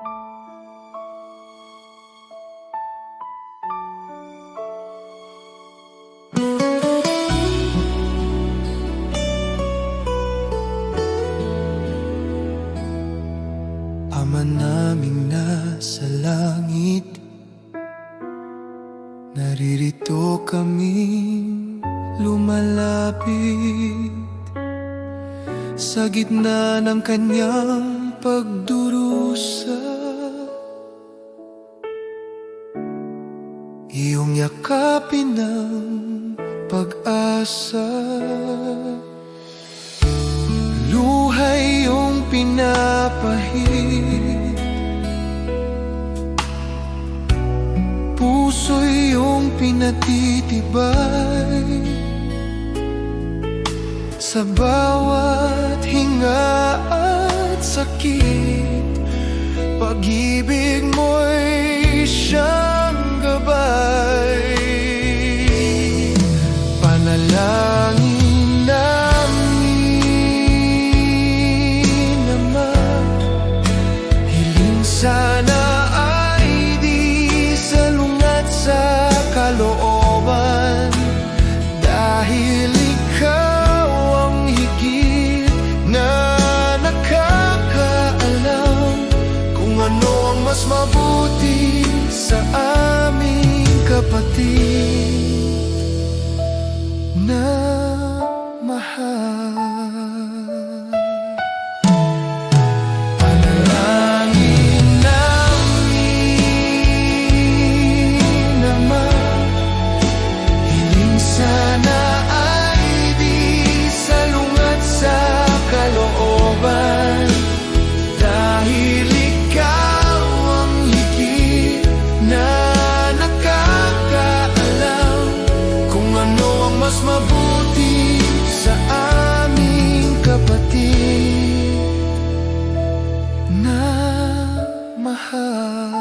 Ama naming nasa Naririto kaming lumalapit Sa gitna ng kanyang pagdurusa. Iyong yakapin ng pag-asa. Luhay yung pinapahid. Puso'y yung pinatitibay. Sa bawat hinga at sakit. Pag-ibig mo'y siyang gabay. Panalangin mabuti sa aming kapatid heart.